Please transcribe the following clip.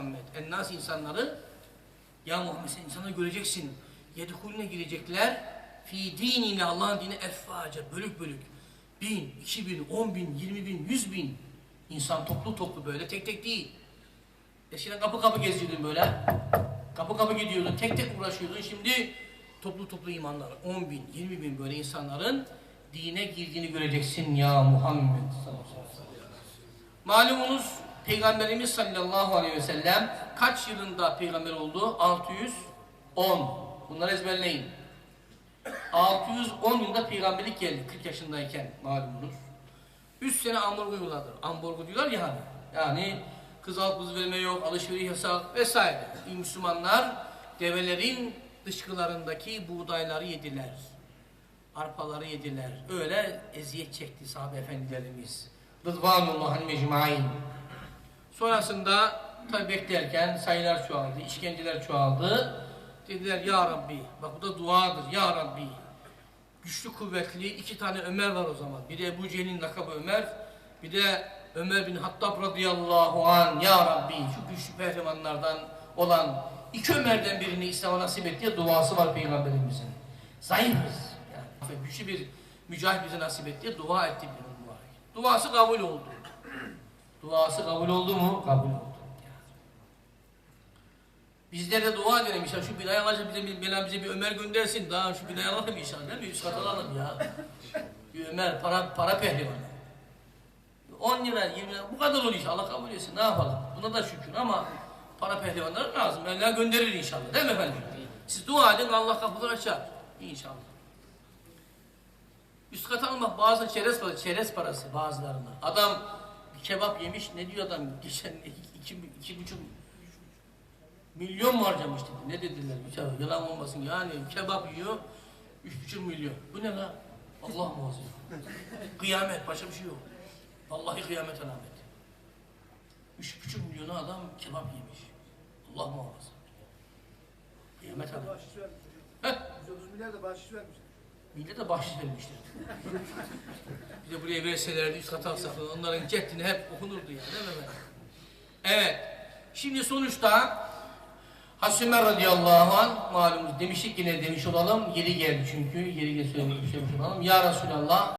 Muhammed. Ennas insanları ya Muhammed sen insanları göreceksin. Yedihulüne girecekler. Fi dinine Allah'ın dini effaca bölük bölük. Bin, iki bin, on bin, yirmi bin, yüz bin. insan toplu toplu böyle tek tek değil. Eskiden kapı kapı geziyordun böyle. Kapı kapı gidiyordun, tek tek uğraşıyordun. Şimdi toplu toplu imanlar, 10 bin, 20 bin böyle insanların dine girdiğini göreceksin ya Muhammed. Malumunuz Peygamberimiz sallallahu aleyhi ve sellem kaç yılında peygamber oldu? 610. Bunları ezberleyin. 610 yılında peygamberlik geldi 40 yaşındayken malumunuz. 3 sene ambargo uyguladı. Ambargo diyorlar ya hani. Yani kız al kız verme yok, alışveriş yasak vesaire. Müslümanlar develerin dışkılarındaki buğdayları yediler. Arpaları yediler. Öyle eziyet çekti sahabe efendilerimiz. Rıdvanullah'ın mecmain. Sonrasında tabi beklerken sayılar çoğaldı, işkenceler çoğaldı. Dediler ya Rabbi, bak bu da duadır ya Rabbi. Güçlü kuvvetli iki tane Ömer var o zaman. Biri Ebu Cehil'in lakabı Ömer, bir de Ömer bin Hattab radıyallahu an ya Rabbi şu güçlü pehlivanlardan olan iki Ömer'den birini İslam'a nasip et diye duası var Peygamberimizin. Zayıfız. Yani güçlü bir mücahit bize nasip et diye dua etti bir mübarek. Duası kabul oldu. Duası kabul oldu mu? Kabul oldu. Bizler de dua edelim inşallah. Şu binayı alacak bize bir bela bize bir Ömer göndersin. Daha şu binayı alalım inşallah değil mi? Üst kat alalım ya. Bir Ömer para para pehlivanı. 10 lira 20 lira bu kadar olur inşallah Allah kabul etsin. Ne yapalım? Buna da şükür ama para pehlivanları lazım. Allah gönderir inşallah. Değil mi efendim? Siz dua edin Allah kapıları açar. İnşallah. Üst kata almak bazen çerez parası, çerez parası bazılarına. Adam kebap yemiş, ne diyor adam geçen iki, iki, buçuk milyon mu harcamış dedi. Ne dediler? Ya, yalan olmasın yani kebap yiyor, üç buçuk milyon. Bu ne la? Allah muhafaza. Kıyamet, başka bir şey yok. Vallahi kıyamet alamet. Üç buçuk milyona adam kebap yemiş. Allah muhafaza. Kıyamet alamet. Heh. 130 milyar da bahşiş vermişler. Millete bahşiş vermişler. bir de buraya verselerdi üst kata alsak onların ceddini hep okunurdu ya değil mi? Evet. Şimdi sonuçta Hasümer radıyallahu anh malumuz demiştik yine demiş olalım. Yeri geldi çünkü. Yeri geldi söylemiş olalım. Ya Resulallah